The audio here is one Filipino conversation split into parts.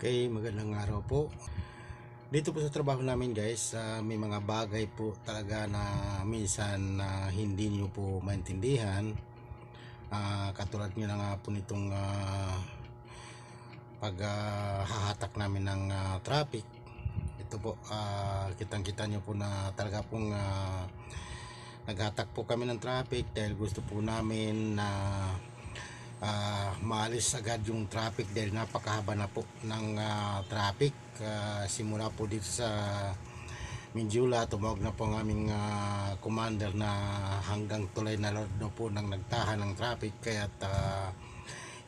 Okay, magandang araw po. Dito po sa trabaho namin guys, ah, may mga bagay po talaga na minsan na hindi niyo po maintindihan. Ah, katulad nyo na nga po nitong ah, paghahatak namin ng ah, traffic. Ito po, ah, kitang-kita nyo po na talaga pong ah, naghatak po kami ng traffic dahil gusto po namin na ah, maalis agad yung traffic dahil napakahaba na po ng ah, traffic. Ah, simula po dito sa Minjula tumawag na po ang aming ah, commander na hanggang tulay na load na po ng nagtahan ng traffic. Kaya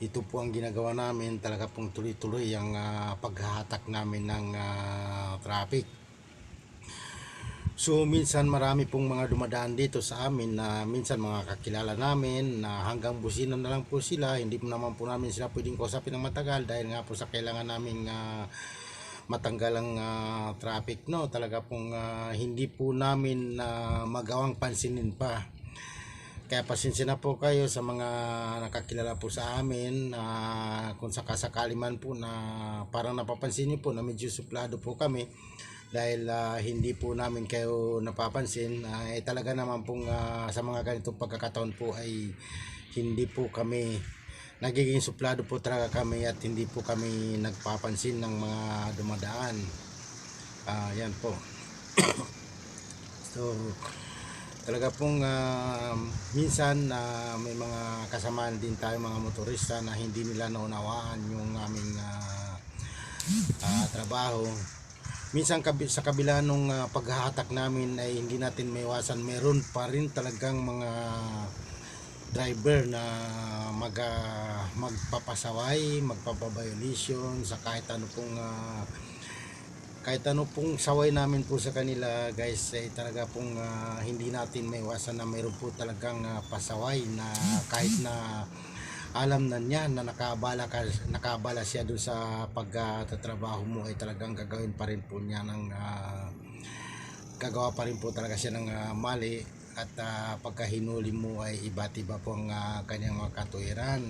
ito po ang ginagawa namin. Talaga pong tuloy-tuloy ang ah, paghahatak namin ng ah, traffic So minsan marami pong mga dumadaan dito sa amin na minsan mga kakilala namin na hanggang busina na lang po sila. Hindi po naman po namin sila pwedeng kausapin ng matagal dahil nga po sa kailangan naming ah, matanggal ang ah, traffic no. Talaga pong ah, hindi po namin na magawang pansinin pa. Kaya pasensya na po kayo sa mga nakakilala po sa amin na kung sakasakali man po na parang napapansin niyo po na medyo suplado po kami dahil ah, hindi po namin kayo napapansin ah, eh talaga naman pong ah, sa mga ganitong pagkakataon po ay hindi po kami nagiging suplado po talaga kami at hindi po kami nagpapansin ng mga dumadaan. Ah yan po. So talaga pong ah, minsan na may mga kasamaan din tayo mga motorista na hindi nila naunawaan yung aming ah, ah, trabaho minsan sa kabila nung ah, paghahatak namin ay hindi natin maiwasan meron pa rin talagang mga driver na mag ah, magpapasaway, magpapaviolation sa kahit ano pong ah, kahit ano pong saway namin po sa kanila guys ay talaga pong ah, hindi natin maiwasan na mayroon po talagang ah, pasaway na kahit na alam na niya na nakabala ka nakabala siya doon sa pagtatrabaho mo ay talagang gagawin pa rin po niya ng ah, gagawa pa rin po talaga siya ng ah, mali at ah, pagka hinuli mo ay iba't iba po ang ah, kanyang mga katuwiran.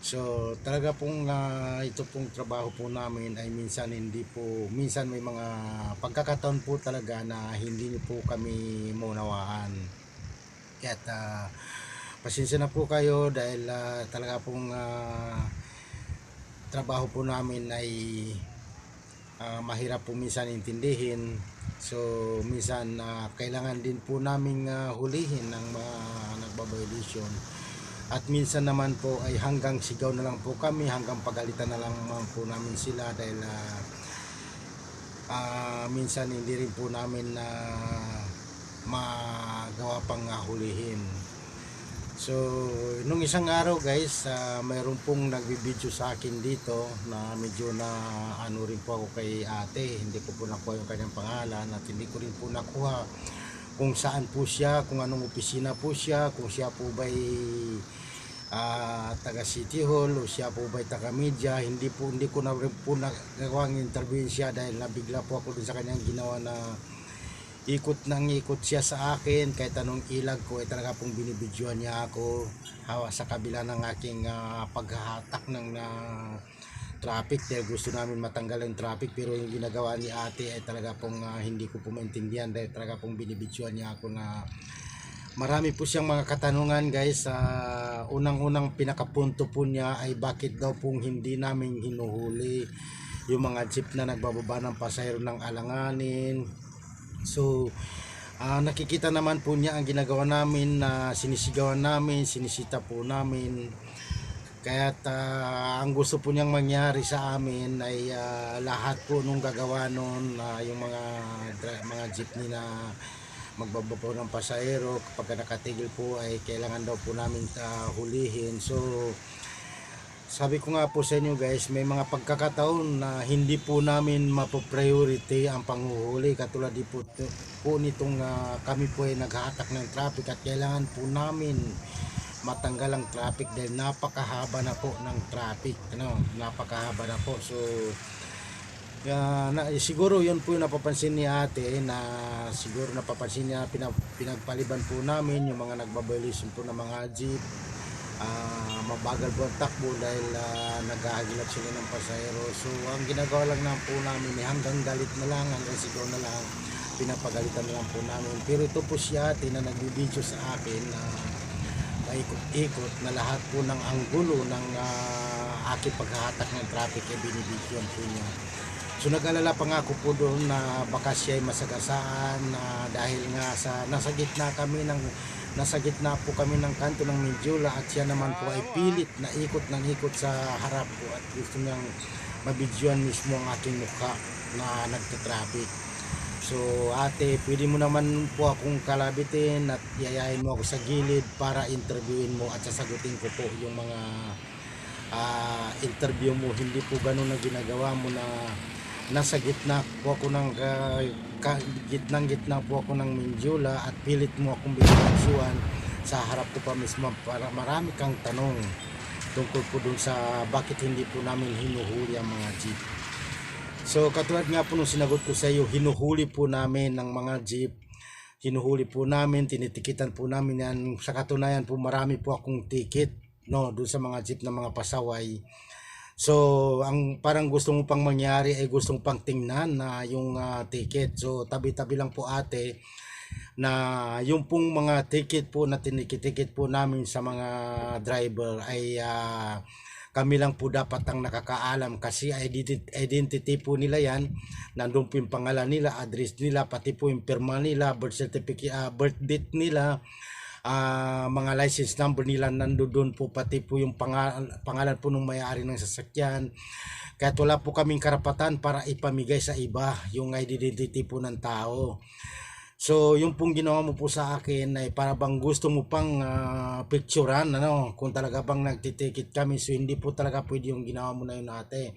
So talaga pong ah, ito pong trabaho po namin ay minsan hindi po minsan may mga pagkakataon po talaga na hindi niyo po kami maunawaan. Kaya ah, pasensya na po kayo dahil ah, talaga pong ah, trabaho po namin ay ah, mahirap po minsan intindihin. So minsan ah, kailangan din po namin hulihin ng mga nagbabiolation at minsan naman po ay hanggang sigaw na lang po kami hanggang pagalitan na lang po namin sila dahil ah, ah, minsan hindi rin po namin na magawa pang ah, hulihin So, nung isang araw guys, ah, mayroon pong nagbibideo sa akin dito na medyo na ano rin po ako kay ate. Hindi ko po nakuha yung kanyang pangalan at hindi ko rin po nakuha kung saan po siya, kung anong opisina po siya, kung siya po ba'y ah, taga City Hall o siya po ba'y taga media. Hindi po, hindi ko na rin po nagawang interview siya dahil nabigla po ako sa kanyang ginawa na ikot nang ikot siya sa akin kahit anong ilag ko ay talaga pong binibidyoan niya ako. Hawa sa kabila ng aking ah, paghahatak ng na traffic dahil gusto namin matanggal yung traffic pero yung ginagawa ni ate ay talaga pong ah, hindi ko po maintindihan dahil talaga pong binibidyoan niya ako na marami po siyang mga katanungan guys. Sa unang-unang pinakapunto po niya ay bakit daw pong hindi namin hinuhuli yung mga jeep na nagbababa ng pasahero ng alanganin So, ah, nakikita naman po niya ang ginagawa namin na sinisigawan namin, sinisita po namin. Kaya ang gusto po niyang mangyari sa amin ay ah, lahat po nung gagawa noon na yung mga mga jeepney na magbaba po ng pasahero kapag nakatigil po ay kailangan daw po namin ah, hulihin. So, sabi ko nga po sa inyo guys, may mga pagkakataon na hindi po namin mapo-priority ang panghuhuli. Katulad di po, po nitong ah, kami po ay naghahatak ng traffic at kailangan po namin matanggal ang traffic dahil napakahaba na po ng traffic ano? Napakahaba na po. So ah, na, siguro yun po yung napapansin ni ate na siguro napapansin niya pinag, pinagpaliban po namin yung mga nagbabiolation po ng mga jeep. Ah, mabagal po ang takbo dahil uh, naghahagilap sila ng pasahero. So ang ginagawa lang na po namin eh, hanggang galit na lang, hanggang sigaw na lang, pinapagalitan na lang po namin. Pero ito po si ate na nagbibideo sa akin na paikot-ikot na lahat po ng anggulo ng uh, aking paghahatak ng traffic ay binibidyoan po niya. So nag-alala pa nga ako po doon na baka siya ay masagasaan na dahil nga sa nasa gitna kami ng nasa gitna po kami ng kanto ng Medjula at siya naman po ay pilit na ikot ng ikot sa harap ko at gusto niyang mabidyoan mismo ang aking mukha na nagtatraffic. So ate, pwede mo naman po akong kalabitin at yayain mo ako sa gilid para interviewin mo at sasagutin ko po yung mga ah, interview mo. Hindi po ganun na ginagawa mo na nasa gitna po ako ng ka, gitnang gitna po ako ng Minjula at pilit mo akong binibidyoan sa harap ko pa mismo para marami kang tanong tungkol po dun sa bakit hindi po namin hinuhuli ang mga jeep. So katulad nga po nung sinagot ko sa iyo, hinuhuli po namin ng mga jeep. Hinuhuli po namin, tinitikitan po namin yan. Sa katunayan po marami po akong ticket no doon sa mga jeep na mga pasaway. So ang parang gusto mo pang mangyari ay gustong pang tingnan na yung ah, ticket. So tabi-tabi lang po ate na yung pong mga ticket po na tinikit-ticket po namin sa mga driver ay ah, kami lang po dapat ang nakakaalam kasi identity, po nila yan nandun po yung pangalan nila, address nila, pati po yung pirma nila, birth certificate, ah, birth date nila ah, mga license number nila nandoon po pati po yung pangalan, pangalan po ng may-ari ng sasakyan kaya wala po kaming karapatan para ipamigay sa iba yung identity po ng tao So, yung pong ginawa mo po sa akin ay para bang gusto mo pang ah, picturean, ano, kung talaga bang nagtitikit kami. So, hindi po talaga pwede yung ginawa mo na yun ate.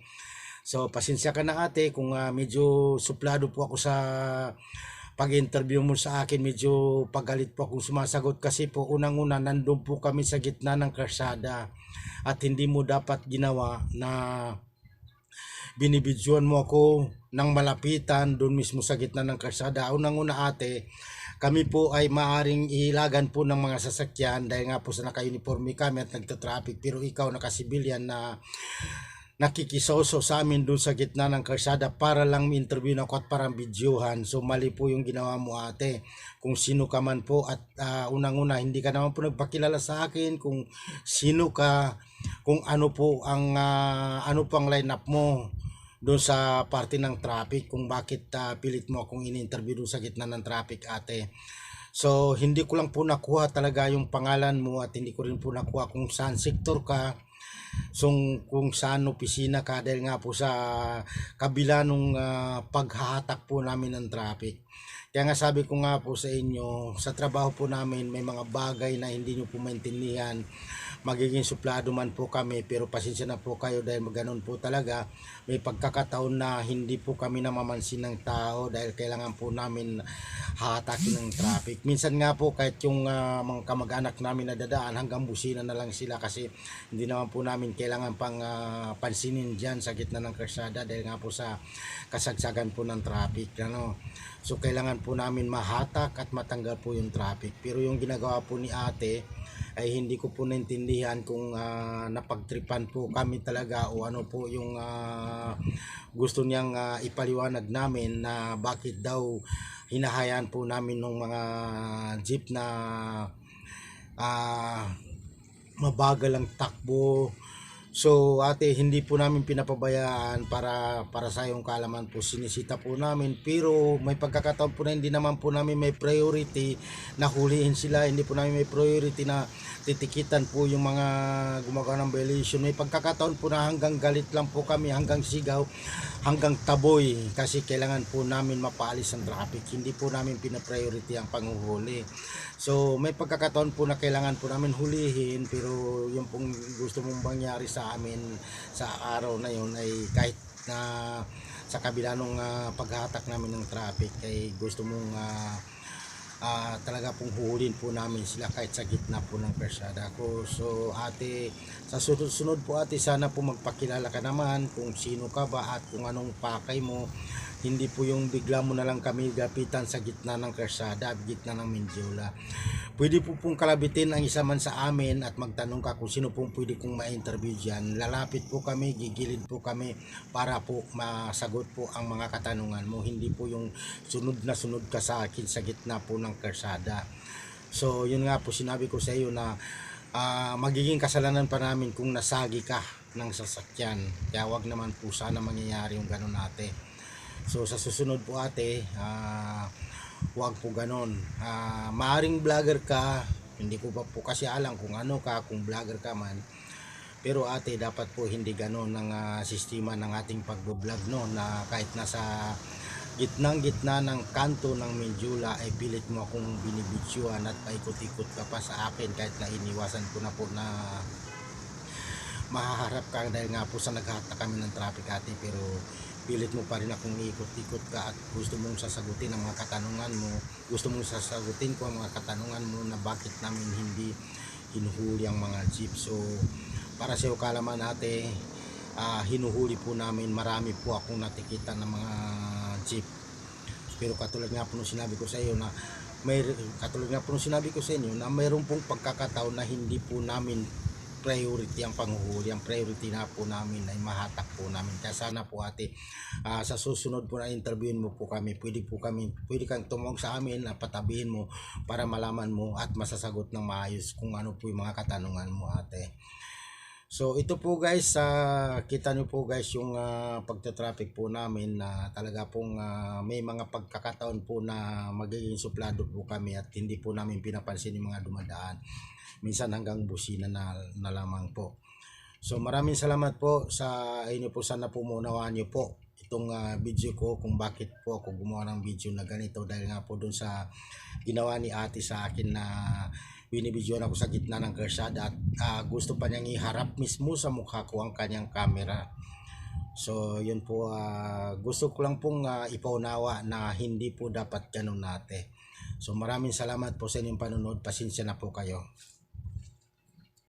So, pasensya ka na ate kung ah, medyo suplado po ako sa pag-interview mo sa akin. Medyo pagalit po akong sumasagot kasi po unang-una nandun po kami sa gitna ng karsada at hindi mo dapat ginawa na binibidyoan mo ako ng malapitan doon mismo sa gitna ng karsada. Unang-una ate, kami po ay maaring ihilagan po ng mga sasakyan dahil nga po sa naka-uniforme kami at nagtatraffic pero ikaw nakasibilyan na nakikisoso sa amin doon sa gitna ng karsada para lang interview na ako at parang videohan. So mali po yung ginawa mo ate. Kung sino ka man po at ah, unang-una hindi ka naman po nagpakilala sa akin kung sino ka, kung ano po ang ah, ano pang lineup mo doon sa parte ng traffic kung bakit ah, pilit mo akong in-interview doon sa gitna ng traffic ate. So hindi ko lang po nakuha talaga yung pangalan mo at hindi ko rin po nakuha kung saan sektor ka. So kung saan opisina ka dahil nga po sa kabila nung ah, paghahatak po namin ng traffic. Kaya nga sabi ko nga po sa inyo, sa trabaho po namin may mga bagay na hindi nyo po maintindihan. Magiging suplado man po kami pero pasensya na po kayo dahil ganun po talaga. May pagkakataon na hindi po kami namamansin ng tao dahil kailangan po namin hatakin ng traffic. Minsan nga po kahit yung ah, mga kamag-anak namin na dadaan hanggang busina na lang sila kasi hindi naman po namin kailangan pang ah, pansinin dyan sa gitna ng karsada dahil nga po sa kasagsagan po ng traffic. Ano? So kailangan po namin mahatak at matanggal po yung traffic. Pero yung ginagawa po ni ate ay hindi ko po naintindihan kung ah, napagtripan po kami talaga o ano po yung ah, gusto niyang ah, ipaliwanag namin na bakit daw hinahayaan po namin ng mga jeep na ah, mabagal ang takbo. So ate, hindi po namin pinapabayaan para para sa yung kalaman po sinisita po namin pero may pagkakataon po na hindi naman po namin may priority na hulihin sila, hindi po namin may priority na titikitan po yung mga gumagawa ng violation. May pagkakataon po na hanggang galit lang po kami, hanggang sigaw, hanggang taboy kasi kailangan po namin mapaalis ang traffic. Hindi po namin pina-priority ang panghuhuli. So may pagkakataon po na kailangan po namin hulihin pero yung pong gusto mong mangyari sa amin sa araw na yun ay kahit na sa kabila nung ah, paghatak namin ng traffic ay gusto mong ah, ah, talaga pong huhulin po namin sila kahit sa gitna po ng persada ko. So ate, sa sunod-sunod po ate, sana po magpakilala ka naman kung sino ka ba at kung anong pakay mo. Hindi po yung bigla mo na lang kami gapitan sa gitna ng kersada, gitna ng Mindiola. Pwede po pong kalabitin ang isa man sa amin at magtanong ka kung sino pong pwede kong ma-interview dyan. Lalapit po kami, gigilid po kami para po masagot po ang mga katanungan mo. Hindi po yung sunod na sunod ka sa akin sa gitna po ng kersada. So yun nga po sinabi ko sa iyo na ah, magiging kasalanan pa namin kung nasagi ka ng sasakyan. Kaya wag naman po sana mangyayari yung ganun ate. So sa susunod po ate, ah, huwag po ganon. Ah, maaring vlogger ka, hindi ko pa po kasi alam kung ano ka, kung vlogger ka man. Pero ate, dapat po hindi ganon ang ah, sistema ng ating pagbo-vlog no na kahit nasa gitnang gitna ng kanto ng Menjula ay pilit mo akong binibidyoan at paikot-ikot ka pa sa akin kahit na iniwasan ko na po na mahaharap ka dahil nga po sa naghahata kami ng traffic ate pero pilit mo pa rin akong ikot-ikot ka at gusto mong sasagutin ang mga katanungan mo. Gusto mong sasagutin ko ang mga katanungan mo na bakit namin hindi hinuhuli ang mga jeep. So para sa kalaman ate ah, hinuhuli po namin. Marami po akong natikita ng mga jeep. Pero katulad nga po nung sinabi ko sa iyo na may katulad nga po nung sinabi ko sa inyo na mayroon pong pagkakataon na hindi po namin priority ang panghuhuli. Ang priority na po namin ay mahatak po namin. Kaya sana po ate, ah, sa susunod po na interviewin mo po kami, pwede po kami, pwede kang tumawag sa amin na patabihin mo para malaman mo at masasagot ng maayos kung ano po yung mga katanungan mo ate. So ito po guys, sa kita niyo po guys yung ah, pagta-traffic po namin na talaga pong ah, may mga pagkakataon po na magiging suplado po kami at hindi po namin pinapansin yung mga dumadaan. Minsan hanggang busina na, na lamang po. So maraming salamat po sa inyo po sana po maunawaan niyo po itong ah, video ko kung bakit po ako gumawa ng video na ganito dahil nga po doon sa ginawa ni ate sa akin na binibidyoan ako sa gitna ng kersada at ah, gusto pa niyang iharap mismo sa mukha ko ang kanyang camera. So yun po ah, gusto ko lang pong ah, ipaunawa na hindi po dapat ganun nate. So maraming salamat po sa inyong panonood. Pasensya na po kayo.